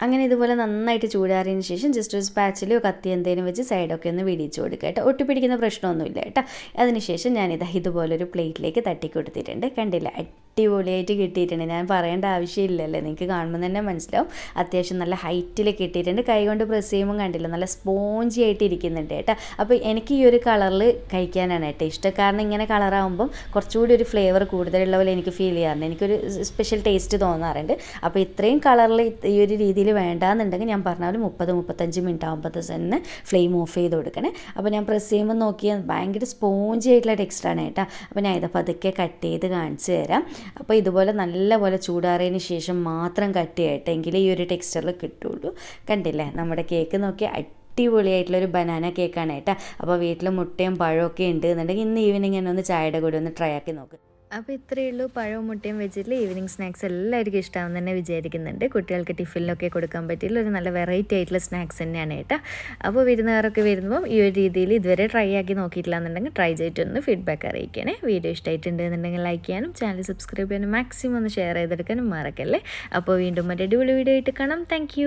അങ്ങനെ ഇതുപോലെ നന്നായിട്ട് ചൂടാറിയതിന് ശേഷം ജസ്റ്റ് ഒരു സ്പാച്ചിലോ കത്തി എന്തെങ്കിലും വെച്ച് സൈഡൊക്കെ ഒന്ന് വിടിച്ചു കൊടുക്കുക കേട്ടോ. ഒട്ടിപ്പിടിക്കുന്ന പ്രശ്നമൊന്നുമില്ല കേട്ടോ. അതിനുശേഷം ഞാനിതാ ഇതുപോലൊരു പ്ലേറ്റിലേക്ക് തട്ടി കൊടുത്തിട്ടുണ്ട് കണ്ടില്ല? അടിപൊളിയായിട്ട് കിട്ടിയിട്ടുണ്ട്. ഞാൻ പറയേണ്ട ആവശ്യമില്ലല്ലേ. നിങ്ങൾക്ക് കാണുമ്പോൾ തന്നെ മനസ്സിലാവും. അത്യാവശ്യം നല്ല ഹൈറ്റിൽ കിട്ടിയിട്ടുണ്ട്. കൈ കൊണ്ട് പ്രസ് ചെയ്യുമ്പോൾ കണ്ടില്ല നല്ല സ്പോഞ്ചി ആയിട്ട് ഇരിക്കുന്നുണ്ട് കേട്ടോ. അപ്പോൾ എനിക്ക് ഈ ഒരു കളറിൽ കഴിക്കാനാണ് കേട്ടോ ഇഷ്ടം. കാരണം ഇങ്ങനെ കളറാകുമ്പം കുറച്ചുകൂടി ഒരു ഫ്ലേവർ കൂടുതലുള്ള പോലെ എനിക്ക് ഫീൽ ചെയ്യാറുണ്ട്. എനിക്കൊരു സ്പെഷ്യൽ ടേസ്റ്റ് തോന്നാറുണ്ട്. അപ്പോൾ ഇത്രയും കളറിൽ ഈ ഒരു രീതിയിൽ വേണ്ടാന്നുണ്ടെങ്കിൽ ഞാൻ പറഞ്ഞ പോലെ മുപ്പത് മുപ്പത്തഞ്ച് മിനിറ്റ് ആകുമ്പോൾ തന്നെ ഫ്ലെയിം ഓഫ് ചെയ്ത് കൊടുക്കണേ. അപ്പോൾ ഞാൻ പ്രസ് ചെയ്യുമ്പോൾ നോക്കിയാൽ ഭയങ്കര സ്പോഞ്ചി ആയിട്ടുള്ള ടെക്സ്റ്റാണ് കേട്ടോ. അപ്പോൾ ഞാൻ ഇത് പതുക്കെ കട്ട് ചെയ്ത് കാണിച്ചു തരാം. അപ്പോൾ ഇതുപോലെ നല്ലപോലെ ചൂടാറിയതിന് ശേഷം മാത്രം കട്ട് ചെയ്യട്ടെ എങ്കിലേ ഈ ഒരു ടെക്സ്ചറിൽ കിട്ടുള്ളൂ. കണ്ടില്ലേ? നമ്മുടെ കേക്ക് നോക്കി അടിപൊളിയായിട്ടുള്ളൊരു ബനാന കേക്കാണ് കേട്ടോ. അപ്പോൾ വീട്ടിൽ മുട്ടയും പഴമൊക്കെ ഉണ്ട് എന്നുണ്ടെങ്കിൽ ഇന്ന് ഈവനിങ് എന്നെ ഒന്ന് ചായയുടെ കൂടെ ഒന്ന് ട്രൈ ആക്കി നോക്ക്. അപ്പോൾ ഇത്രയേ ഉള്ളൂ. പഴവും മുട്ടയും വെച്ചിട്ട് ഈവനിങ് സ്നാക്സ് എല്ലാവർക്കും ഇഷ്ടമാവും തന്നെ വിചാരിക്കുന്നുണ്ട്. കുട്ടികൾക്ക് ടിഫിനിലൊക്കെ കൊടുക്കാൻ പറ്റിയുള്ള ഒരു നല്ല വെറൈറ്റി ആയിട്ടുള്ള സ്നാക്സ് തന്നെയാണ് കേട്ടോ. അപ്പോൾ വരുന്നവരൊക്കെ വരുമ്പോൾ ഈ ഒരു രീതിയിൽ ഇതുവരെ ട്രൈ ആക്കി നോക്കിയിട്ടില്ല എന്നുണ്ടെങ്കിൽ ട്രൈ ചെയ്തിട്ടൊന്ന് ഫീഡ്ബാക്ക് അറിയിക്കണേ. വീഡിയോ ഇഷ്ടമായിട്ടുണ്ട് എന്നുണ്ടെങ്കിൽ ലൈക്ക് ചെയ്യാനും ചാനൽ സബ്സ്ക്രൈബ് ചെയ്യാനും മാക്സിമം ഒന്ന് ഷെയർ ചെയ്തെടുക്കാനും മറക്കല്ലേ. അപ്പോൾ വീണ്ടും ഒരു അടിപൊളി വീഡിയോ ആയിട്ട് കാണാം. താങ്ക്